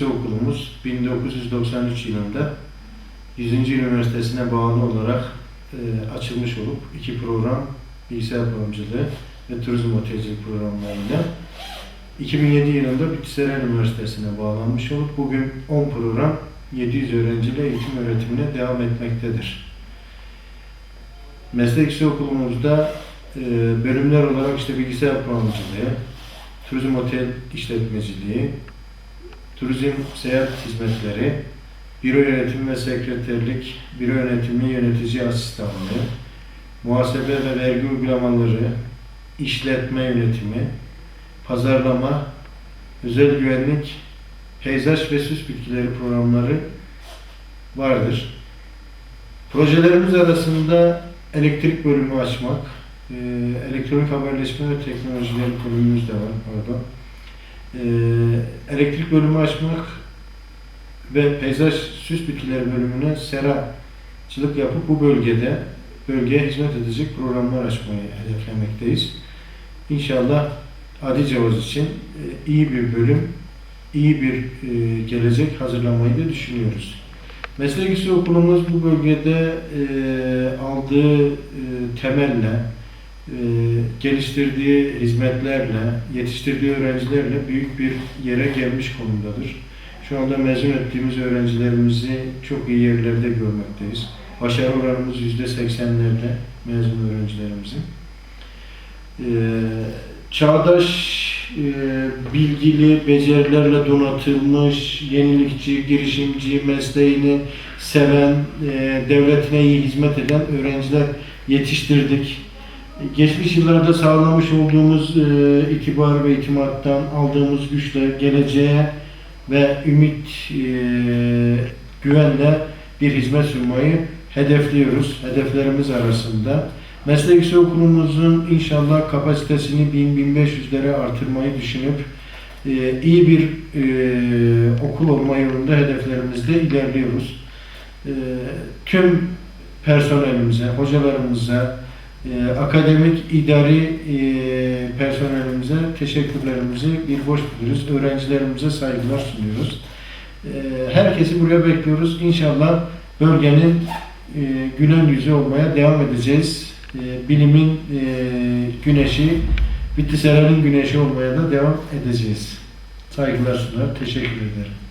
Yüksek Okulumuz 1993 yılında 100. Üniversitesi'ne bağlı olarak e, açılmış olup iki program bilgisayar programcılığı ve turizm otelcilik programlarıyla 2007 yılında Bitliseren Üniversitesi'ne bağlanmış olup bugün 10 program 700 öğrenciyle eğitim öğretimine devam etmektedir. Meslek Okulumuzda e, bölümler olarak işte bilgisayar programcılığı, turizm otel işletmeciliği, turizm seyahat hizmetleri, büro yönetimi ve sekreterlik, büro yönetimi yönetici asistanlığı, muhasebe ve vergi uygulamaları, işletme yönetimi, pazarlama, özel güvenlik, peyzaj ve süs bitkileri programları vardır. Projelerimiz arasında elektrik bölümü açmak, elektronik haberleşme ve teknolojileri bölümümüz de var, pardon. E, elektrik bölümü açmak ve peyzaj süs bitkileri bölümüne seracılık yapıp bu bölgede bölgeye hizmet edecek programlar açmayı hedeflemekteyiz. İnşallah Adi Cevaz için e, iyi bir bölüm, iyi bir e, gelecek hazırlamayı da düşünüyoruz. Meslek Yüksek Okulumuz bu bölgede e, aldığı temelle, geliştirdiği hizmetlerle, yetiştirdiği öğrencilerle büyük bir yere gelmiş konumdadır. Şu anda mezun ettiğimiz öğrencilerimizi çok iyi yerlerde görmekteyiz. Başarı oranımız %80'lerde mezun öğrencilerimizin. Ee, çağdaş, e, bilgili, becerilerle donatılmış, yenilikçi, girişimci, mesleğini seven, e, devletine iyi hizmet eden öğrenciler yetiştirdik. Geçmiş yıllarda sağlamış olduğumuz e, itibar ve itimattan aldığımız güçle geleceğe ve ümit, e, güvenle bir hizmet sunmayı hedefliyoruz. Hedeflerimiz arasında. Meslek Yüksek Okulumuzun inşallah kapasitesini 1000-1500'lere artırmayı düşünüp e, iyi bir e, okul olma yolunda hedeflerimizde ilerliyoruz. E, tüm personelimize, hocalarımıza, e, akademik idari e, personelimize teşekkürlerimizi bir borç biliyoruz. Öğrencilerimize saygılar sunuyoruz. E, herkesi buraya bekliyoruz. İnşallah bölgenin e, gülen yüzü olmaya devam edeceğiz. E, bilimin e, güneşi, Bitlisler'in güneşi olmaya da devam edeceğiz. Saygılar sunar. Teşekkür ederim.